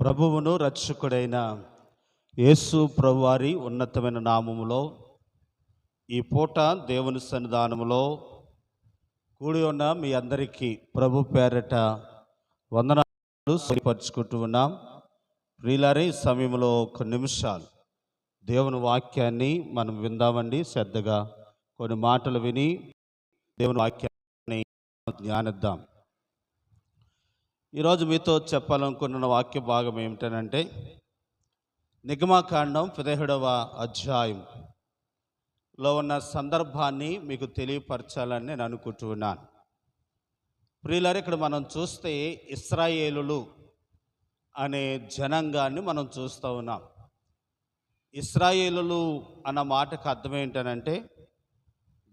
ప్రభువును రక్షకుడైన యేసు ప్రభువారి ఉన్నతమైన నామములో ఈ పూట దేవుని సన్నిధానములో కూడి ఉన్న మీ అందరికీ ప్రభు పేరట వందనాలు సరిపరుచుకుంటూ ఉన్నాం. ప్రియులారి సమయంలో ఒక నిమిషాలు దేవుని వాక్యాన్ని మనం విందామండి. శ్రద్ధగా కొన్ని మాటలు విని దేవుని వాక్యాన్ని ధ్యానిద్దాం. ఈరోజు మీతో చెప్పాలనుకున్న వాక్య భాగం ఏమిటనంటే నిగమాకాండం పదిహేడవ అధ్యాయం లో ఉన్న సందర్భాన్ని మీకు తెలియపరచాలని నేను అనుకుంటున్నాను. ప్రియులారు ఇక్కడ మనం చూస్తే ఇస్రాయేలులు అనే జనాంగాన్ని మనం చూస్తూ ఉన్నాం. ఇస్రాయేలులు అన్న మాటకు అర్థం ఏంటనంటే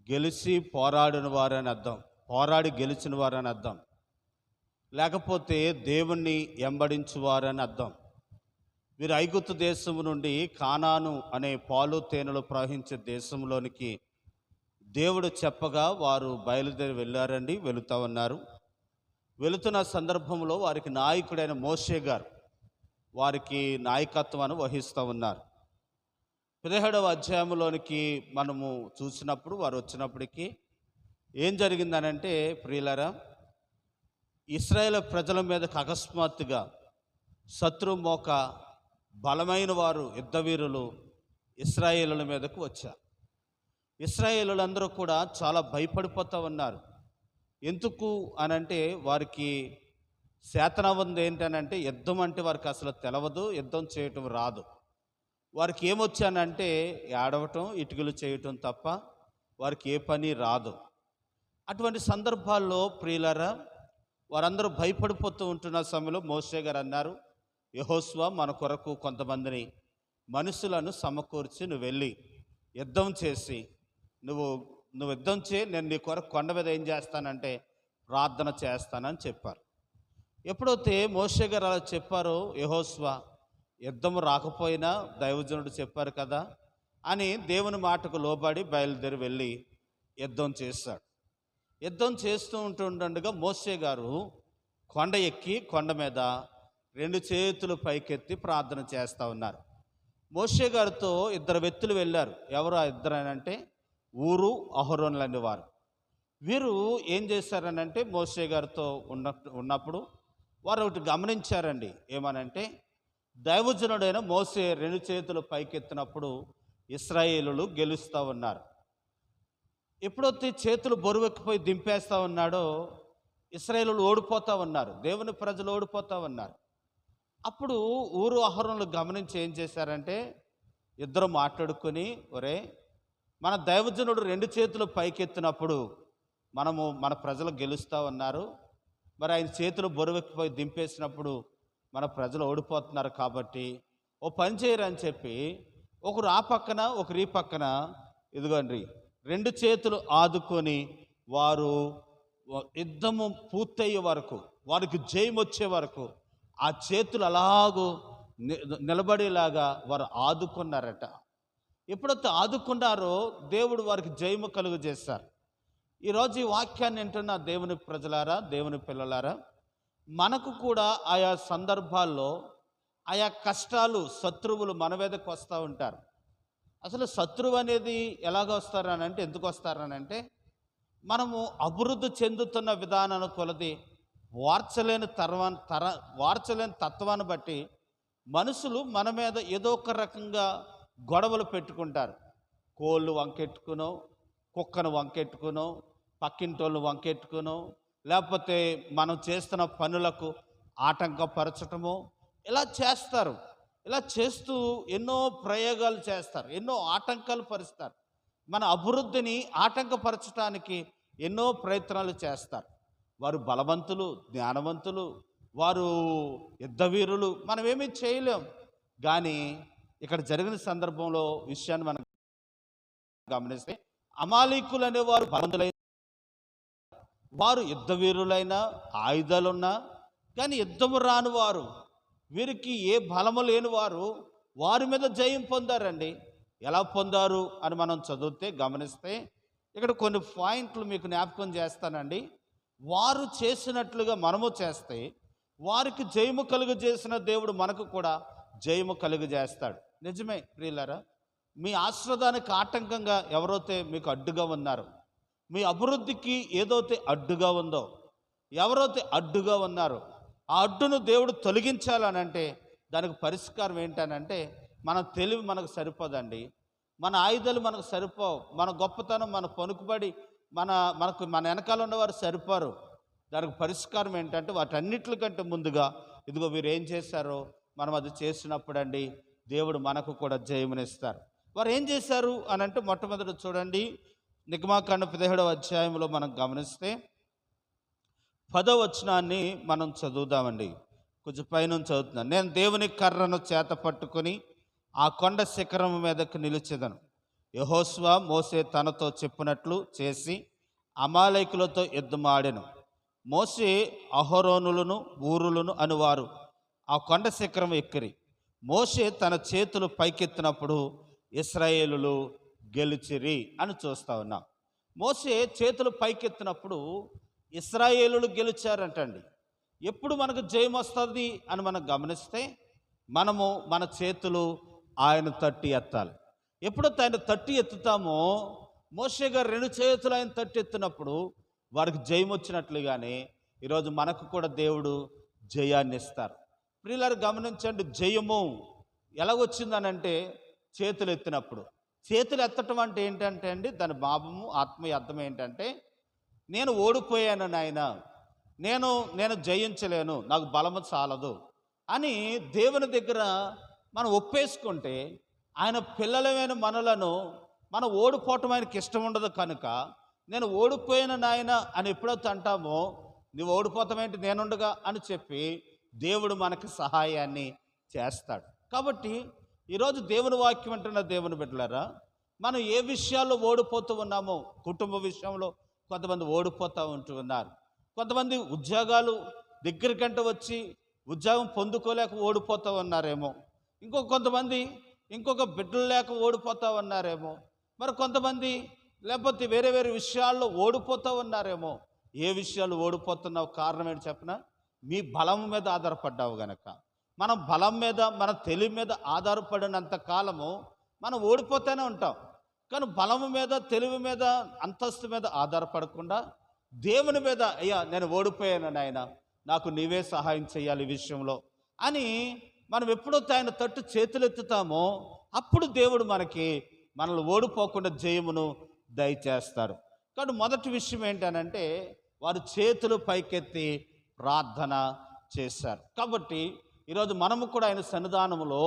గెలిచి పోరాడిన వారని అర్థం పోరాడి గెలిచిన వారని అర్థం. లేకపోతే దేవుణ్ణి ఎంబడించువారని అర్థం. వీరు ఐగుప్తు దేశము నుండి కానాను అనే పాలు తేనెలు ప్రవహించే దేశంలోనికి దేవుడు చెప్పగా వారు బయలుదేరి వెళ్ళారండి వెళుతూ ఉన్నారు. వెళుతున్న సందర్భంలో వారికి నాయకుడైన మోషే గారు వారికి నాయకత్వాన్ని వహిస్తూ ఉన్నారు. పదిహేడవ అధ్యాయంలోనికి మనము చూసినప్పుడు వారు వచ్చినప్పటికీ ఏం జరిగిందనంటే ప్రియులరా ఇస్రాయేల్ ప్రజల మీదకి అకస్మాత్తుగా శత్రుమోక బలమైన వారు యుద్ధవీరులు ఇస్రాయేలుల మీదకు వచ్చారు. ఇస్రాయేలులందరూ కూడా చాలా భయపడిపోతూ ఉన్నారు. ఎందుకు అనంటే వారికి శాతనవంది ఏంటనంటే యుద్ధం అంటే వారికి అసలు తెలవదు యుద్ధం చేయటం రాదు. వారికి ఏమొచ్చానంటే ఏడవటం ఇటుకలు చేయటం తప్ప వారికి ఏ పని రాదు. అటువంటి సందర్భాల్లో ప్రియులరా వారందరూ భయపడిపోతూ ఉంటున్న సమయంలో మోసే గారు అన్నారు యహోస్వ మన కొరకు కొంతమందిని మనుషులను సమకూర్చి నువ్వు వెళ్ళి యుద్ధం చేసి నువ్వు నువ్వు యుద్ధం చేయి నేను నీ కొరకు కొండ మీద ఏం చేస్తానంటే ప్రార్థన చేస్తానని చెప్పారు. ఎప్పుడైతే మోసే గారు అలా చెప్పారో యహోస్వ యుద్ధం రాకపోయినా దైవజనుడు చెప్పారు కదా అని దేవుని మాటకు లోబడి బయలుదేరి వెళ్ళి యుద్ధం చేశాడు. యుద్ధం చేస్తూ ఉంటుండగా మోసే గారు కొండ ఎక్కి కొండ మీద రెండు చేతులు పైకెత్తి ప్రార్థన చేస్తూ ఉన్నారు. మోసే గారితో ఇద్దరు వ్యక్తులు వెళ్ళారు. ఎవరు ఆ ఇద్దరు అంటే ఊరు అహరోన్లని వారు. వీరు ఏం చేశారనంటే మోసే గారితో ఉన్న ఉన్నప్పుడు వారు ఒకటి గమనించారండి. ఏమనంటే దైవజనుడైన మోసే రెండు చేతులు పైకెత్తినప్పుడు ఇస్రాయేలులు గెలుస్తూ ఉన్నారు. ఎప్పుడైతే చేతులు బరువెక్కిపోయి దింపేస్తా ఉన్నాడో ఇస్రాయేలు ఓడిపోతూ ఉన్నారు. దేవుని ప్రజలు ఓడిపోతూ ఉన్నారు. అప్పుడు ఊరు ఆహారంలో గమనించి ఏం చేశారంటే ఇద్దరు మాట్లాడుకొని ఒరే మన దైవజనుడు రెండు చేతులు పైకెత్తినప్పుడు మనము మన ప్రజలు గెలుస్తూ ఉన్నారు. మరి ఆయన చేతులు బరువెక్కిపోయి దింపేసినప్పుడు మన ప్రజలు ఓడిపోతున్నారు కాబట్టి ఓ పని చేయరని చెప్పి ఒకరు ఆ పక్కన ఒకరు ఈ పక్కన ఇదిగోండి రెండు చేతులు ఆదుకొని వారు యుద్ధము పూర్తయ్యే వరకు వారికి జయం వచ్చే వరకు ఆ చేతులు అలాగూ ని- నిలబడేలాగా వారు ఆదుకున్నారట. ఎప్పుడైతే ఆదుకున్నారో దేవుడు వారికి జయము కలుగు చేస్తారు ఈరోజు ఈ వాక్యాన్ని వింటున్న దేవుని ప్రజలారా దేవుని పిల్లలారా మనకు కూడా ఆయా సందర్భాల్లో ఆయా కష్టాలు శత్రువులు మన మీదకు వస్తూ ఉంటారు. అసలు శత్రువు అనేది ఎలాగ వస్తారనంటే ఎందుకు వస్తారనంటే మనము అభివృద్ధి చెందుతున్న విధానం కొలది వార్చలేని తర్వా తర వార్చలేని తత్వాన్ని బట్టి మనుషులు మన మీద ఏదో ఒక రకంగా గొడవలు పెట్టుకుంటారు. కోళ్ళు వంకెట్టుకునో కుక్కను వంకెట్టుకునో పక్కింటోళ్ళు వంకెట్టుకునో లేకపోతే మనం చేస్తున్న పనులకు ఆటంకపరచటము ఇలా చేస్తారు. ఇలా చేస్తూ ఎన్నో ప్రయోగాలు చేస్తారు ఎన్నో ఆటంకాలు పరుస్తారు. మన అభివృద్ధిని ఆటంకపరచడానికి ఎన్నో ప్రయత్నాలు చేస్తారు. వారు బలవంతులు జ్ఞానవంతులు వారు యుద్ధవీరులు మనం ఏమీ చేయలేం. కానీ ఇక్కడ జరిగిన సందర్భంలో విషయాన్ని మనం గమనిస్తే అమాలీకులు అనేవారు బలవంతులైన వారు యుద్ధవీరులైన ఆయుధాలున్నా కానీ యుద్ధము రాని వారు వీరికి ఏ బలము లేని వారు వారి మీద జయం పొందారండి. ఎలా పొందారు అని మనం చదివితే గమనిస్తే ఇక్కడ కొన్ని పాయింట్లు మీకు జ్ఞాపకం చేస్తానండి. వారు చేసినట్లుగా మనము చేస్తే వారికి జయము కలుగు చేసిన దేవుడు మనకు కూడా జయము కలుగు చేస్తాడు. నిజమే ప్రియులరా మీ ఆశ్రదానికి ఆటంకంగా ఎవరైతే మీకు అడ్డుగా ఉన్నారు మీ అభివృద్ధికి ఏదైతే అడ్డుగా ఉందో ఎవరైతే అడ్డుగా ఉన్నారో ఆ అడ్డును దేవుడు తొలగించాలనంటే దానికి పరిష్కారం ఏంటనంటే మన తెలివి మనకు సరిపోదండి. మన ఆయుధాలు మనకు సరిపోవు. మన గొప్పతనం మన పలుకుబడి మన మనకు మన వెనకాల ఉన్నవారు సరిపోరు. దానికి పరిష్కారం ఏంటంటే వాటన్నిటికంటే ముందుగా ఇదిగో మీరు ఏం చేశారో మనం అది చేసినప్పుడు అండి దేవుడు మనకు కూడా జయమునిస్తారు. వారు ఏం చేశారు అని అంటే మొట్టమొదటి చూడండి నిగమాకాండ పదిహేడవ అధ్యాయంలో మనం గమనిస్తే పదో వచనాన్ని మనం చదువుదామండి. కొంచెం పైన చదువుతున్నాను. నేను దేవుని కర్రను చేత పట్టుకొని ఆ కొండ శిఖరం మీదకు నిలిచెదను. యహోస్వ మోసే తనతో చెప్పినట్లు చేసి అమాలయకులతో యుద్ధమాడెను. మోసే అహరోనులను ఊరులను అనువారు. ఆ కొండ శిఖరం ఎక్కిరి. మోసే తన చేతులు పైకెత్తినప్పుడు ఇస్రాయేలులు గెలిచిరి అని చూస్తా ఉన్నాం. మోసే చేతులు పైకెత్తినప్పుడు ఇస్రాయేలులు గెలిచారంటండి. ఎప్పుడు మనకు జయం వస్తుంది అని మనం గమనిస్తే మనము మన చేతులు ఆయన తట్టి ఎత్తాలి. ఎప్పుడైతే ఆయన తట్టి ఎత్తుతామో మోషే గారు రెండు చేతులు ఆయన తట్టి ఎత్తినప్పుడు వారికి జయం వచ్చినట్లుగానే ఈరోజు మనకు కూడా దేవుడు జయాన్ని ఇస్తారు. ప్రియులారు గమనించండి జయము ఎలాగొచ్చిందనంటే చేతులు ఎత్తినప్పుడు. చేతులు ఎత్తటం అంటే ఏంటంటే అండి దాని భావము ఆత్మీయ అర్థం ఏంటంటే నేను ఓడిపోయాను నాయన. నేను నేను జయించలేను. నాకు బలము చాలదు అని దేవుని దగ్గర మనం ఒప్పేసుకుంటే ఆయన పిల్లలమైన మనలను మనం ఓడిపోవటం ఆయనకి ఇష్టం ఉండదు కనుక నేను ఓడిపోయిన నాయన అని ఎప్పుడైతే అంటామో నువ్వు ఓడిపోతామేంటి నేనుండగా అని చెప్పి దేవుడు మనకి సహాయాన్ని చేస్తాడు. కాబట్టి ఈరోజు దేవుని వాక్యం అంటున్న దేవుని బిడ్డలారా మనం ఏ విషయాల్లో ఓడిపోతూ ఉన్నామో కుటుంబ విషయంలో కొంతమంది ఓడిపోతూ ఉంటూ ఉన్నారు కొంతమంది ఉద్యోగాలు దగ్గరికంటే వచ్చి ఉద్యోగం పొందుకోలేక ఓడిపోతూ ఉన్నారేమో. ఇంకో కొంతమంది ఇంకొక బిడ్డలు లేక ఓడిపోతూ ఉన్నారేమో. మరి కొంతమంది లేకపోతే వేరే వేరే విషయాల్లో ఓడిపోతూ ఉన్నారేమో. ఏ విషయాలు ఓడిపోతున్నావు? కారణం ఏంటి చెప్పిన? మీ బలం మీద ఆధారపడ్డావు గనక. మనం బలం మీద మన తెలివి మీద ఆధారపడినంత కాలము మనం ఓడిపోతూనే ఉంటాం. కానీ బలము మీద తెలివి మీద అంతస్తు మీద ఆధారపడకుండా దేవుని మీద అయ్యా నేను ఓడిపోయాను నాయన నాకు నీవే సహాయం చేయాలి ఈ విషయంలో అని మనం ఎప్పుడైతే ఆయన తట్టు చేతులెత్తుతామో అప్పుడు దేవుడు మనకి మనల్ని ఓడిపోకుండా జయమును దయచేస్తాడు. కానీ మొదటి విషయం ఏంటనంటే వారు చేతులు పైకెత్తి ప్రార్థన చేశారు. కాబట్టి ఈరోజు మనము కూడా ఆయన సన్నిధానంలో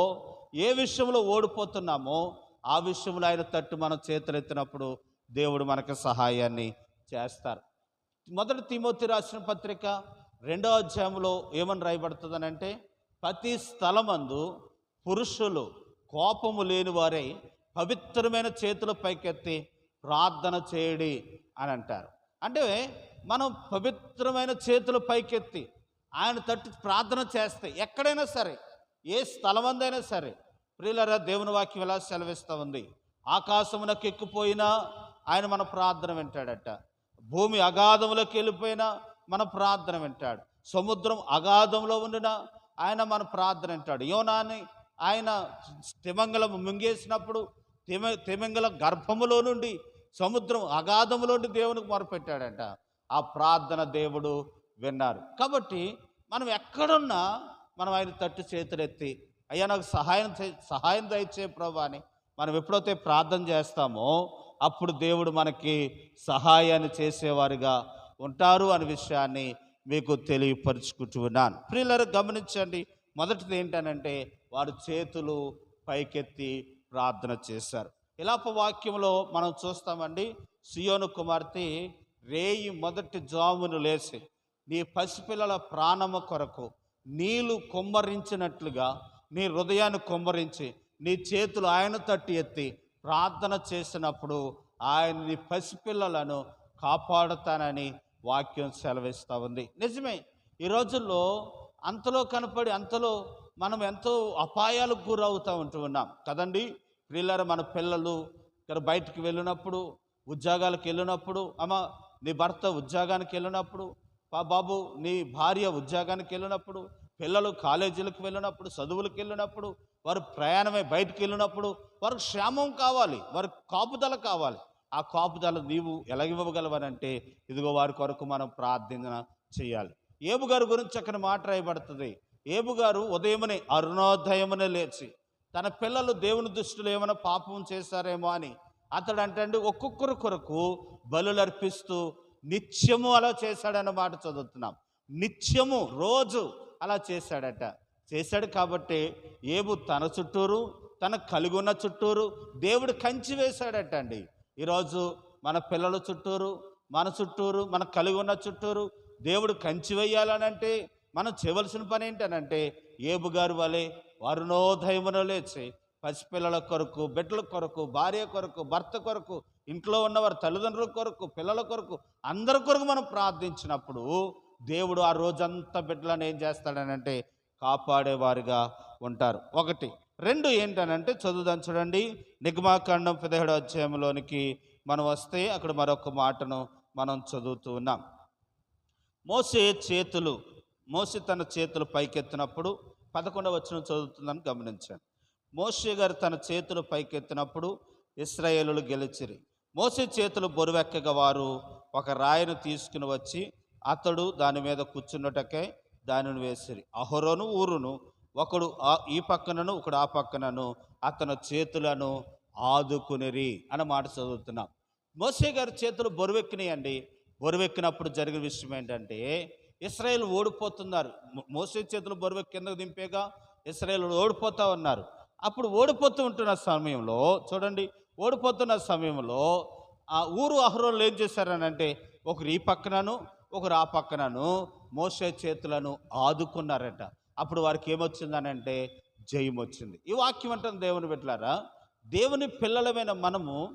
ఏ విషయంలో ఓడిపోతున్నామో ఆ విషయంలో ఆయన తట్టు మనం చేతులెత్తినప్పుడు దేవుడు మనకు సహాయాన్ని చేస్తారు. మొదటి తిమోతి రాసిన పత్రిక రెండో అధ్యాయంలో ఏమని రాయబడుతుందనంటే ప్రతి స్థలమందు పురుషులు కోపము లేని వారే పవిత్రమైన చేతుల పైకెత్తి ప్రార్థన చేయడి అని అంటారు. అంటే మనం పవిత్రమైన చేతుల పైకెత్తి ఆయన తట్టు ప్రార్థన చేస్తే ఎక్కడైనా సరే ఏ స్థలమందైనా సరే ప్రియులరా దేవుని వాక్యం ఎలా సెలవిస్తూ ఉంది? ఆకాశమునకు ఎక్కిపోయినా ఆయన మన ప్రార్థన వింటాడట. భూమి అగాధములకు వెళ్ళిపోయినా మన ప్రార్థన వింటాడు. సముద్రం అగాధంలో ఉండినా ఆయన మన ప్రార్థన వింటాడు. యోనాని ఆయన తిమంగళం మింగేసినప్పుడు తిమ తిమంగళ గర్భములో నుండి సముద్రం అగాధములో నుండి దేవునికి మొరపెట్టాడట. ఆ ప్రార్థన దేవుడు విన్నారు. కాబట్టి మనం ఎక్కడున్నా మనం ఆయన తట్టు చేతులెత్తి అయ్యా నాకు సహాయం సహాయం దయచే ప్రభా అని మనం ఎప్పుడైతే ప్రార్థన చేస్తామో అప్పుడు దేవుడు మనకి సహాయాన్ని చేసేవారుగా ఉంటారు అనే విషయాన్ని మీకు తెలియపరుచుకుంటున్నాను. ప్రియులరు గమనించండి. మొదటిది ఏంటనంటే వారు చేతులు పైకెత్తి ప్రార్థన చేశారు. ఇలాప వాక్యంలో మనం చూస్తామండి సియోను కుమార్తె రేయి మొదటి జామును లేచి నీ పసిపిల్లల ప్రాణము కొరకు నీళ్ళు కుమ్మరించినట్లుగా నీ హృదయాన్ని కుమ్మరించి నీ చేతులు ఆయన తట్టి ఎత్తి ప్రార్థన చేసినప్పుడు ఆయన నీ పసిపిల్లలను కాపాడుతానని వాక్యం సెలవిస్తూ ఉంది. నిజమే ఈ రోజుల్లో అంతలో కనపడి అంతలో మనం ఎంతో అపాయాలకు గురవుతూ ఉంటూ ఉన్నాం. కదండి? పిల్లలు మన పిల్లలు ఇక్కడ బయటికి వెళ్ళినప్పుడు ఉద్యోగాలకు వెళ్ళినప్పుడు అమ్మ నీ భర్త ఉద్యోగానికి వెళ్ళినప్పుడు పా బాబు నీ భార్య ఉద్యోగానికి వెళ్ళినప్పుడు పిల్లలు కాలేజీలకు వెళ్ళినప్పుడు చదువులకు వెళ్ళినప్పుడు వారు ప్రయాణమై బయటకు వెళ్ళినప్పుడు వారికి క్షేమం కావాలి వారికి కాపుదల కావాలి. ఆ కాపుదల నీవు ఎలాగివ్వగలవనంటే ఇదిగో వారి కొరకు మనం ప్రార్థన చేయాలి. ఏబు గారి గురించి అక్కడ మాట రాయబడుతుంది. ఏబు గారు ఉదయమనే అరుణోదయమునే లేచి తన పిల్లలు దేవుని దృష్టిలో ఏమైనా పాపం చేశారేమో అని అతడు అంటే ఒక్కొక్కరు కొరకు బలులు అర్పిస్తూ నిత్యము అలా చేశాడన్న మాట చదువుతున్నాం. నిత్యము రోజు అలా చేశాడట. చేశాడు కాబట్టి ఏబు తన చుట్టూరు తన కలిగి ఉన్న చుట్టూరు దేవుడు కంచి వేశాడట అండి ఈరోజు మన పిల్లల చుట్టూరు మన చుట్టూరు మన కలిగి ఉన్న చుట్టూరు దేవుడు కంచి వేయాలనంటే మనం చేయవలసిన పని ఏంటనంటే ఏబు గారు వలె అరుణోదయమున లేచి పసిపిల్లల కొరకు బిడ్డల కొరకు భార్య కొరకు భర్త కొరకు ఇంట్లో ఉన్నవారు తల్లిదండ్రుల కొరకు పిల్లల కొరకు అందరి కొరకు మనం ప్రార్థించినప్పుడు దేవుడు ఆ రోజంతా బిడ్డలను ఏం చేస్తాడనంటే కాపాడేవారుగా ఉంటారు. ఒకటి. రెండు ఏంటనంటే చదువుదాం చూడండి. నిగమాకాండం పదిహేడు అధ్యాయంలోనికి మనం వస్తే అక్కడ మరొక మాటను మనం చదువుతూ ఉన్నాం. మోసే చేతులు మోసే తన చేతులు పైకెత్తినప్పుడు పదకొండవ వచ్చిన చదువుతుందని గమనించాను. మోసే గారు తన చేతులు పైకెత్తినప్పుడు ఇస్రాయేలులు గెలిచిరి. మోసే చేతులు బొరువెక్కగా వారు ఒక రాయిని తీసుకుని వచ్చి అతడు దాని మీద కూర్చున్నటకే దానిని వేసిరి. అహరోను ఊరును. ఒకడు ఆ- ఈ పక్కనను ఒకడు ఆ పక్కనను అతని చేతులను ఆదుకునిరి అన్న మాట చదువుతున్నాం. మోసే గారి చేతులు బొరువెక్కినాయండి. బొరువెక్కినప్పుడు జరిగిన విషయం ఏంటంటే ఇస్రాయేల్ ఓడిపోతున్నారు. మోసే చేతులు బొరువెక్కి కిందకు దింపేగా? ఇస్రాయేల్ ఓడిపోతా ఉన్నారు. అప్పుడు ఓడిపోతూ ఉంటున్న సమయంలో చూడండి ఓడిపోతున్న సమయంలో ఆ ఊరు అహరోలు ఏం చేశారనంటే ఒకరు ఈ పక్కనను ఒకరు ఆ పక్కనను మోసే చేతులను ఆదుకున్నారట. అప్పుడు వారికి ఏమొచ్చిందనంటే జయం వచ్చింది ఈ వాక్యం అంటే దేవుని పెట్టారా దేవుని పిల్లలమైన మనము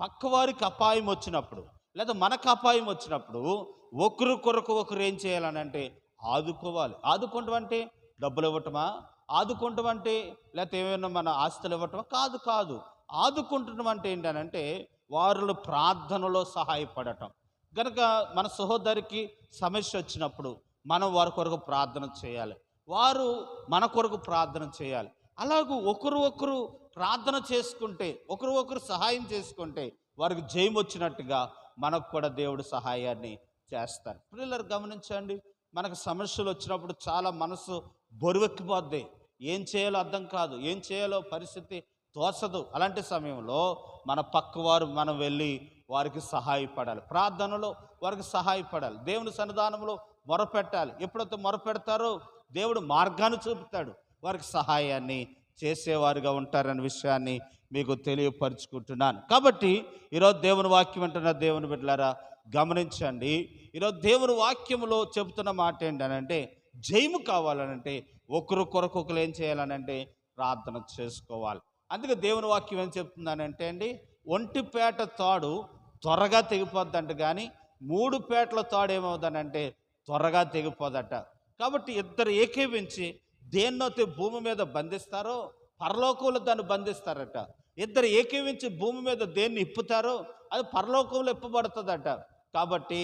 పక్కవారికి అపాయం వచ్చినప్పుడు లేదా మనకు అపాయం వచ్చినప్పుడు ఒకరు కొరకు ఒకరు ఏం చేయాలనంటే ఆదుకోవాలి. ఆదుకోవటం అంటే డబ్బులు ఇవ్వటమా? ఆదుకుంటాం అంటే లేకపోతే ఏమైనా మన ఆస్తులు ఇవ్వటమా? కాదు కాదు. ఆదుకుంటున్నాం అంటే ఏంటనంటే వారు ప్రార్థనలో సహాయపడటం. కనుక మన సహోదరికి సమస్య వచ్చినప్పుడు మనం వారి కొరకు ప్రార్థన చేయాలి. వారు మన కొరకు ప్రార్థన చేయాలి. అలాగూ ఒకరు ఒకరు ప్రార్థన చేసుకుంటే ఒకరు ఒకరు సహాయం చేసుకుంటే వారికి జయం వచ్చినట్టుగా మనకు కూడా దేవుడు సహాయాన్ని చేస్తారు. పిల్లలు గమనించండి. మనకు సమస్యలు వచ్చినప్పుడు చాలా మనసు బరువెక్కిపోద్ది. ఏం చేయాలో అర్థం కాదు. ఏం చేయాలో పరిస్థితి తోచదు. అలాంటి సమయంలో మన పక్కవారు మనం వెళ్ళి వారికి సహాయపడాలి. ప్రార్థనలో వారికి సహాయపడాలి. దేవుని సన్నిధానంలో మొరపెట్టాలి. ఎప్పుడైతే మొరపెడతారో దేవుడు మార్గాన్ని చూపుతాడు. వారికి సహాయాన్ని చేసేవారుగా ఉంటారనే విషయాన్ని మీకు తెలియపరుచుకుంటున్నాను. కాబట్టి ఈరోజు దేవుని వాక్యం అంటున్న దేవుని బిడ్డలారా గమనించండి. ఈరోజు దేవుని వాక్యంలో చెబుతున్న మాట ఏంటనంటే జయము కావాలనంటే ఒకరు కొరకొకరు ఒకరు ఏం చేయాలనంటే ప్రార్థన చేసుకోవాలి. అందుకే దేవుని వాక్యం ఏం చెప్తుందనంటే అండి ఒంటిపేట తాడు త్వరగా తెగిపోద్దంట కానీ మూడు పేటల తాడేమవుదనంటే త్వరగా తెగిపోదట. కాబట్టి ఇద్దరు ఏకీవించి దేన్నైతే భూమి మీద బంధిస్తారో పరలోకంలో దాన్ని బంధిస్తారట. ఇద్దరు ఏకీవించి భూమి మీద దేన్ని ఇప్పుతారో అది పరలోకంలో ఇప్పబడుతుందట. కాబట్టి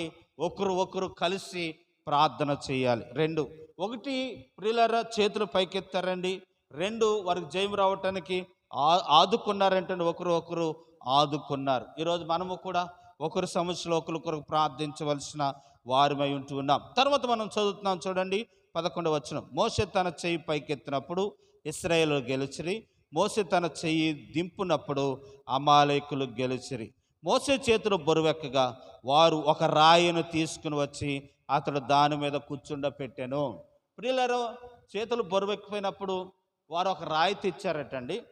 ఒకరు ఒకరు కలిసి ప్రార్థన చేయాలి. రెండు ఒకటి ప్రియులరా చేతులు పైకెత్తారండి. రెండు వారికి జయం రావటానికి ఆదుకున్నారంటే ఒకరు ఒకరు. ఆదుకున్నారు. ఈరోజు మనము కూడా ఒకరు సమస్యలో ఒకరికొరకు ప్రార్థించవలసిన వారమై ఉంటూ ఉన్నాం. తర్వాత మనం చదువుతున్నాం చూడండి పదకొండవ వచ్చిన మోసే తన చెయ్యి పైకెత్తినప్పుడు ఇస్రాయేల్ గెలిచిరి. మోసే తన చెయ్యి దింపునప్పుడు అమాలేకులు గెలిచిరి. మోసే చేతులు బరువెక్కగా వారు ఒక రాయిని తీసుకుని వచ్చి అతడు దాని మీద కూర్చుండపెట్టాను. ప్రియులరో చేతులు బరువెక్కిపోయినప్పుడు వారు ఒక రాయి తెచ్చారటండి.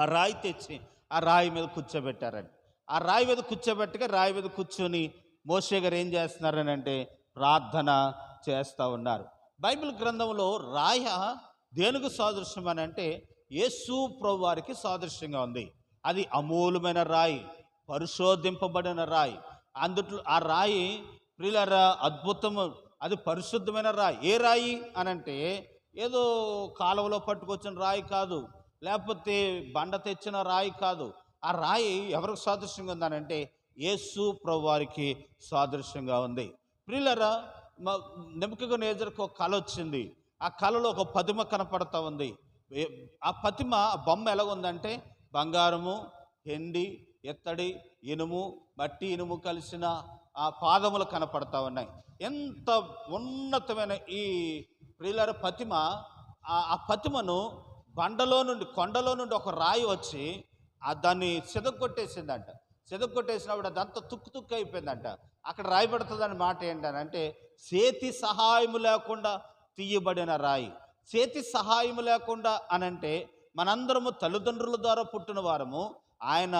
ఆ రాయి తెచ్చి ఆ రాయి మీద కూర్చోబెట్టారండి. ఆ రాయి మీద కూర్చోబెట్టగా రాయి మీద కూర్చొని మోషే గారు ఏం చేస్తున్నారని అంటే ప్రార్థన చేస్తూ ఉన్నారు. బైబిల్ గ్రంథంలో రాయ దేనికి సాదృశ్యం అని అంటే యేసు ప్రభు వారికి సాదృశ్యంగా ఉంది. అది అమూలమైన రాయి పరిశోధింపబడిన రాయి. అందుట్లో ఆ రాయి ప్రిలరా అద్భుతము అది పరిశుద్ధమైన రాయి. ఏ రాయి అని అంటే ఏదో కాలువలో పట్టుకొచ్చిన రాయి కాదు. లేకపోతే బండ తెచ్చిన రాయి కాదు. ఆ రాయి ఎవరికి సాదృశ్యంగా ఉందనంటే యేసు ప్రభు వారికి సాదృశ్యంగా ఉంది. ప్రిల్లరా నెమ్మకగా నేజర్కి ఒక కళ వచ్చింది. ఆ కళలో ఒక పతిమ కనపడతా ఉంది. ఆ పతిమ ఆ బొమ్మ ఎలా ఉందంటే బంగారము హెండి ఎత్తడి ఇనుము మట్టి ఇనుము కలిసిన ఆ పాదములు కనపడతా ఉన్నాయి. ఎంత ఉన్నతమైన ఈ ప్రియులర పతిమ ఆ ఆ పతిమను బండలో నుండి కొండలో నుండి ఒక రాయి వచ్చి దాన్ని సిదగొట్టేసిందంట సిదగొట్టేసినప్పుడు అదంతా తుక్కు తుక్కు అయిపోయిందంట. అక్కడ రాయబడుతుందని మాట ఏంటనంటే చేతి సహాయము లేకుండా తీయబడిన రాయి. చేతి సహాయము లేకుండా అనంటే మనందరము తల్లిదండ్రుల ద్వారా పుట్టిన వారము ఆయన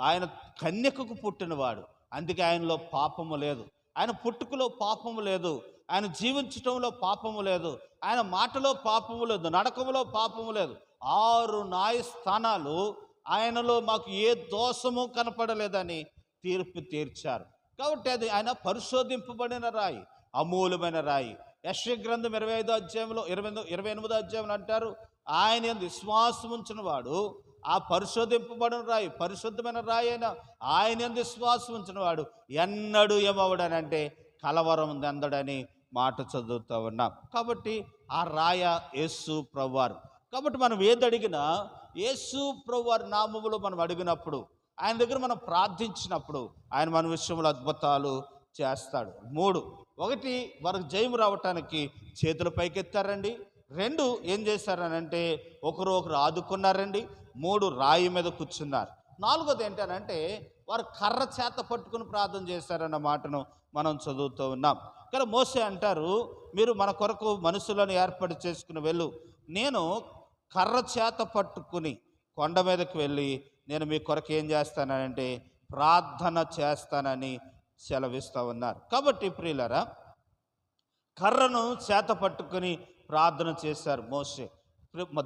ఆయన కన్యకకు పుట్టినవాడు. అందుకే ఆయనలో పాపము లేదు. ఆయన పుట్టుకలో పాపము లేదు. ఆయన జీవించటంలో పాపము లేదు. ఆయన మాటలో పాపము లేదు. నడకములో పాపము లేదు. ఆరు న్యాయస్థానాలు ఆయనలో మాకు ఏ దోషము కనపడలేదని తీర్పు తీర్చారు. కాబట్టి అది ఆయన పరిశోధింపబడిన రాయి అమూలమైన రాయి. యశ్వ గ్రంథం ఇరవై ఐదో అధ్యాయంలో ఇరవై ఇరవై ఎనిమిదో అధ్యాయంలో అంటారు ఆయన విశ్వాసం ఉంచిన వాడు ఆ పరిశోధింపబడిన రాయి పరిశుద్ధమైన రాయి అయిన ఆయన విశ్వాసం ఉంచిన వాడు ఎన్నడూ ఏమవడనంటే కలవరం అందడని మాట చదువుతూ ఉన్నాం. కాబట్టి ఆ రాయ యేసు ప్రభువారు. కాబట్టి మనం ఏది అడిగినా యేసు ప్రవ్వారి నామములో మనం అడిగినప్పుడు ఆయన దగ్గర మనం ప్రార్థించినప్పుడు ఆయన మన విషయంలో అద్భుతాలు చేస్తాడు. మూడు ఒకటి వారికి జయం రావటానికి చేతులు పైకెత్తారండి. రెండు ఏం చేశారనంటే ఒకరు ఒకరు ఆదుకున్నారండి. మూడు రాయి మీద కూర్చున్నారు. నాలుగోది ఏంటనంటే వారు కర్ర చేత పట్టుకుని ప్రార్థన చేశారన్న మాటను మనం చదువుతూ ఉన్నాం. కానీ మోసే అంటారు మీరు మన కొరకు మనుషులను ఏర్పాటు చేసుకుని వెళ్ళు. నేను కర్ర చేత పట్టుకుని కొండ మీదకి వెళ్ళి నేను మీ కొరకు ఏం చేస్తానంటే ప్రార్థన చేస్తానని సెలవిస్తూ ఉన్నారు. కాబట్టి ప్రియులరా కర్రను చేత పట్టుకుని ప్రార్థన చేశారు మోసే.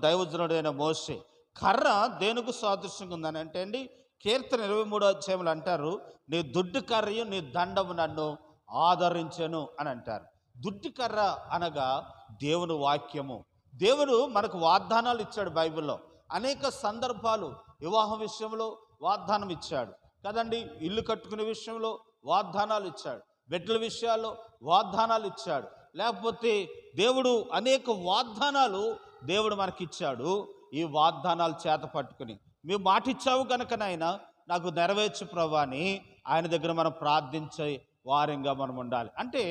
దైవజనుడైన మోసే. కర్ర దేనికి సాదృశ్యంగా ఉందని అంటే అండి కీర్తన ఇరవై మూడో అధ్యాయంలో అంటారు నీ దుడ్డు కర్రయు నీ దండము నన్ను ఆదరించను అని అంటారు. దుట్టికర్ర అనగా దేవుని వాక్యము. దేవుడు మనకు వాగ్దానాలు ఇచ్చాడు బైబిల్లో. అనేక సందర్భాలు వివాహం విషయంలో వాగ్దానం ఇచ్చాడు. కదండి? ఇల్లు కట్టుకునే విషయంలో వాగ్దానాలు ఇచ్చాడు. బిడ్డల విషయాల్లో వాగ్దానాలు ఇచ్చాడు. లేకపోతే దేవుడు అనేక వాగ్దానాలు దేవుడు మనకిచ్చాడు. ఈ వాగ్దానాలు చేత పట్టుకుని. మేము మాటిచ్చావు కనుక నాయన నాకు నెరవేర్చు ప్రభాని ఆయన దగ్గర మనం ప్రార్థించే వారంగా మనం ఉండాలి. అంటే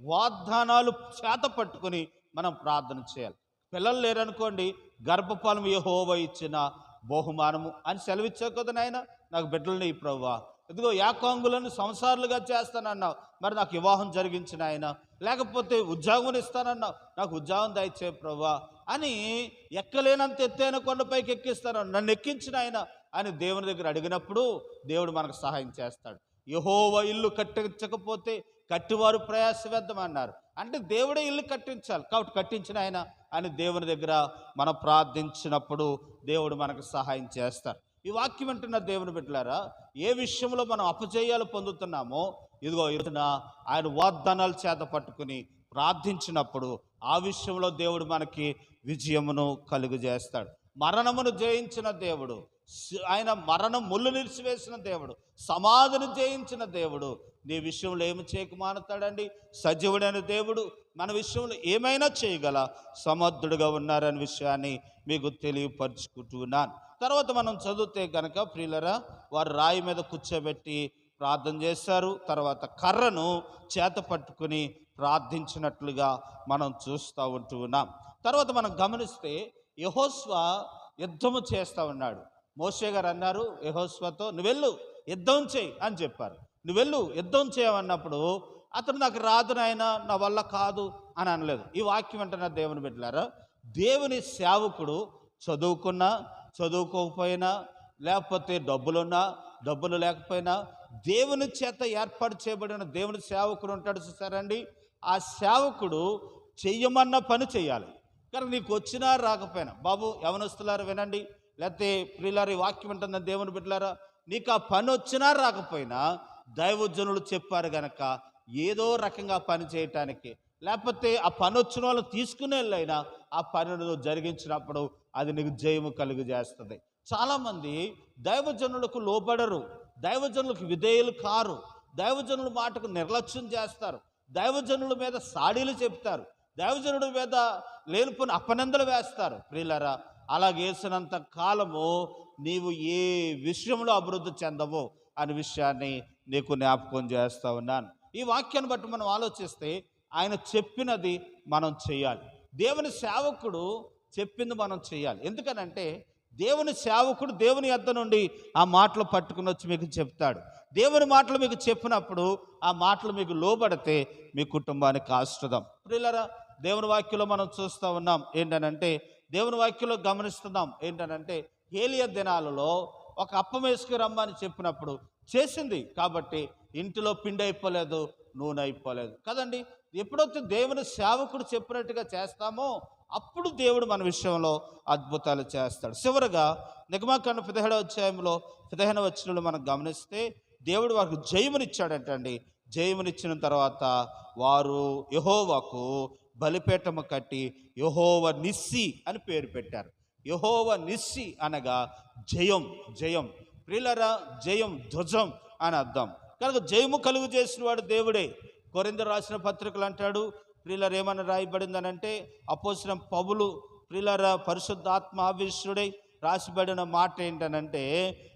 వాగ్దానాలు చేత పట్టుకుని మనం ప్రార్థన చేయాలి. పిల్లలు లేరనుకోండి గర్భఫలం యహోవ ఇచ్చిన బహుమానము అని సెలవిచ్చావు కదా నాయన? నాకు బిడ్డలని నీ ప్రవ్వా. ఇదిగో యాకాంగులను సంసారులుగా చేస్తానన్నావు. మరి నాకు వివాహం జరిగించిన ఆయన లేకపోతే ఉద్యోగం ఇస్తానన్నావు. నాకు ఉద్యోగం దయచే ప్రవ్వా అని ఎక్కలేనంత ఎత్తైన కొండపైకి ఎక్కిస్తాను. నన్ను ఎక్కించిన ఆయన అని దేవుని దగ్గర అడిగినప్పుడు దేవుడు మనకు సహాయం చేస్తాడు. యహోవ ఇల్లు కట్టించకపోతే కట్టివారు ప్రయాసవేద్దమన్నారు. అంటే దేవుడే ఇల్లు కట్టించాలి. కాబట్టి కట్టించిన ఆయన అని దేవుని దగ్గర మనం ప్రార్థించినప్పుడు దేవుడు మనకు సహాయం చేస్తారు. ఈ వాక్యం వింటున్న దేవుని బిడ్డలారా ఏ విషయంలో మనం అపజయాలు పొందుతున్నామో ఇదిగో ఇరున ఆయన వాగ్దానాలు చేత పట్టుకుని ప్రార్థించినప్పుడు ఆ విషయంలో దేవుడు మనకి విజయమును కలుగు చేస్తాడు మరణమును జయించిన దేవుడు ఆయన మరణం ముళ్ళు నిలిచివేసిన దేవుడు సమాధిని జయించిన దేవుడు. నీ విషయంలో ఏమి చేయక మానతాడండి సజీవుడైన దేవుడు మన విషయంలో ఏమైనా చేయగల సమర్థుడుగా ఉన్నారనే విషయాన్ని మీకు తెలియపరుచుకుంటున్నాను. తర్వాత మనం చదివితే కనుక ప్రియులరా వారు రాయి మీద కూర్చోబెట్టి ప్రార్థన చేశారు. తర్వాత కర్రను చేత పట్టుకుని ప్రార్థించినట్లుగా మనం చూస్తూ ఉంటూ ఉన్నాం తర్వాత మనం గమనిస్తే యహోస్వ యుద్ధము చేస్తూ ఉన్నాడు. మోషే గారు అన్నారు యహోస్వతో నువ్వెళ్ళు యుద్ధం చేయి అని చెప్పారు. నువ్వెళ్ళు యుద్ధం చేయమన్నప్పుడు అతను నాకు రాదు నాయన నా వల్ల కాదు అని అనలేదు. ఈ వాక్యం అంటున్న దేవుని బిడ్డలారా దేవుని సేవకుడు చదువుకున్నా చదువుకోకపోయినా లేకపోతే డబ్బులున్నా డబ్బులు లేకపోయినా దేవుని చేత ఏర్పాటు చేయబడిన దేవుని సేవకుడు ఉంటాడు చూసారండి. ఆ సేవకుడు చెయ్యమన్న పని చేయాలి కానీ నీకు వచ్చినా రాకపోయినా బాబు యవనస్తులారు వినండి లేకపోతే ప్రిలారి వాక్యం ఉంటుందని దేవుని బిడ్డలారా నీకు ఆ పని వచ్చినా రాకపోయినా దైవజనులు చెప్పారు గనక ఏదో రకంగా పని చేయటానికి. లేకపోతే ఆ పని వచ్చిన వాళ్ళు తీసుకునే వెళ్ళైనా ఆ పనులు జరిగించినప్పుడు అది నీకు జయము కలుగు చేస్తుంది చాలామంది దైవజనులకు లోబడరు దైవజనులకు విధేయులు కారు దైవజనుల మాటకు నిర్లక్ష్యం చేస్తారు దైవజనుల మీద సాడీలు చెప్తారు దైవజనుడి మీద లేనిపోని అపనందలు వేస్తారు. ప్రియులరా అలాగే వేసినంత కాలము నీవు ఏ విషయంలో అభివృద్ధి చెందవు అనే విషయాన్ని నీకు జ్ఞాపకం చేస్తూ ఉన్నాను. ఈ వాక్యాన్ని బట్టి మనం ఆలోచిస్తే ఆయన చెప్పినది మనం చేయాలి. దేవుని సేవకుడు చెప్పింది మనం చేయాలి. ఎందుకనంటే దేవుని సేవకుడు దేవుని యొద్ద నుండి ఆ మాటలు పట్టుకుని వచ్చి మీకు చెప్తాడు. దేవుని మాటలు మీకు చెప్పినప్పుడు ఆ మాటలు మీకు లోబడితే మీ కుటుంబానికి ఆశ్రదం. ప్రిల్లరా దేవుని వాక్యంలో మనం చూస్తూ ఉన్నాం ఏంటనంటే దేవుని వాక్యంలో గమనిస్తున్నాం ఏంటనంటే ఏలియ దినాలలో ఒక అప్పం వేసుకుని రమ్మని చెప్పినప్పుడు చేసింది కాబట్టి ఇంటిలో పిండి అయిపోలేదు నూనె అయిపోలేదు. కదండి? ఎప్పుడైతే దేవుని సేవకుడు చెప్పినట్టుగా చేస్తామో అప్పుడు దేవుడు మన విషయంలో అద్భుతాలు చేస్తాడు. చివరగా నిగమాకాండ పదిహేడవ అధ్యాయంలో పదిహేను వచ్చినప్పుడు మనం గమనిస్తే దేవుడు వారికి జయమునిచ్చాడంటండి. జయమునిచ్చిన తర్వాత వారు యహోవాకు బలిపీఠము కట్టి యహోవ నిస్సి అని పేరు పెట్టారు. యహోవ నిస్సి అనగా జయం జయం. ప్రిలరా జయం ధ్వజం అని అర్థం. కనుక జయము కలుగు చేసిన వాడు దేవుడే. కొరింద రాసిన పత్రికలు అంటాడు ప్రిలర్ ఏమని రాయబడిందనంటే అపోసిన పవులు ప్రిలర పరిశుద్ధాత్మ ఆవిష్యుడై రాసిబడిన మాట ఏంటనంటే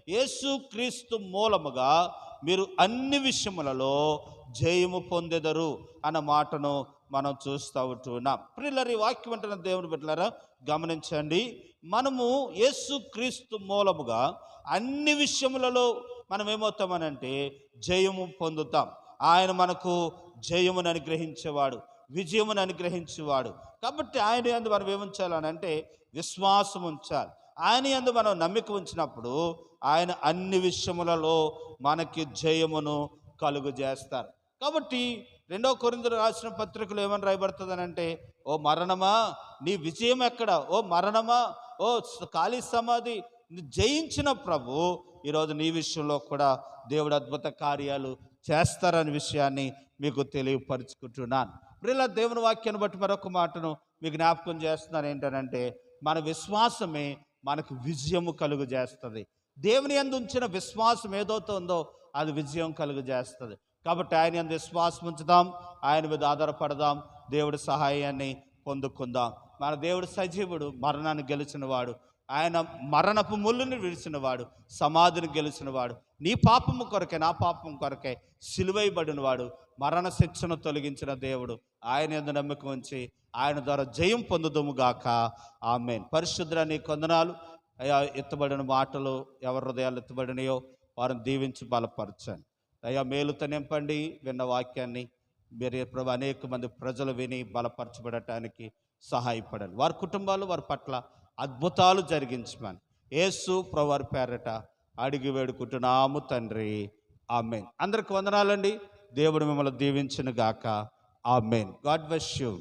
యేసు క్రీస్తు మూలముగా మీరు అన్ని విషయములలో జయము పొందెదరు అన్న మాటను మనం చూస్తూ ఉంటున్నాం. ప్రిల్లరి వాక్యం అంటున్న దేవుని బిడ్డలారా గమనించండి. మనము యేసు క్రీస్తు మూలముగా అన్ని విషయములలో మనం ఏమవుతామనంటే జయము పొందుతాం. ఆయన మనకు జయమును అనుగ్రహించేవాడు విజయమును అనుగ్రహించేవాడు. కాబట్టి ఆయన యందు మనం ఏముంచాలనంటే విశ్వాసం ఉంచాలి. ఆయన యందు మనం నమ్మిక ఉంచినప్పుడు ఆయన అన్ని విషయములలో మనకి జయమును కలుగు చేస్తారు కాబట్టి రెండో కొరిందులు రాసిన పత్రికలు ఏమని రాయబడుతుందనంటే ఓ మరణమా? నీ విజయం ఎక్కడ? ఓ మరణమా? ఓ ఖాళీ సమాధి? జయించిన ప్రభు ఈరోజు నీ విషయంలో కూడా దేవుడు అద్భుత కార్యాలు చేస్తారనే విషయాన్ని మీకు తెలియపరుచుకుంటున్నాను. ప్రియుల దేవుని వాక్యాన్ని బట్టి మరొక మాటను మీకు జ్ఞాపకం చేస్తున్నాను ఏంటనంటే మన విశ్వాసమే మనకు విజయము కలుగు చేస్తుంది దేవుని యందు ఉంచిన విశ్వాసం ఏదవుతుందో అది విజయం కలుగు చేస్తుంది కాబట్టి ఆయన అందు విశ్వాసం ఉంచుదాం ఆయన మీద ఆధారపడదాం దేవుడి సహాయాన్ని పొందుకుందాం. మన దేవుడు సజీవుడు మరణాన్ని గెలిచిన వాడు ఆయన మరణపు ముళ్ళుని విడిచినవాడు సమాధిని గెలిచినవాడు. నీ పాపము కొరకే నా పాపం కొరకే సిలువైబడిన వాడు మరణ శిక్షను తొలగించిన దేవుడు. ఆయన ఎందు నమ్మకం ఉంచి ఆయన ద్వారా జయం పొందుదుము ఆమె పరిశుద్ధ నీ కొందనాలు ఎత్తబడిన మాటలు ఎవరి హృదయాలు ఎత్తబడినయో వారిని దీవించి బలపరచండి. అయ్యా మేలుతో నింపండి విన్న వాక్యాన్ని మీరు ప్రభు అనేక మంది ప్రజలు విని బలపరచబడటానికి సహాయపడండి. వారి కుటుంబాలు వారి పట్ల అద్భుతాలు జరిగించమని ఏసు ప్రవారి పేరట అడిగి వేడుకుంటున్నాము తండ్రి. ఆమెన్. అందరికి వందనాలండి. దేవుడు మిమ్మల్ని దీవించిన గాక ఆమెన్. God bless you.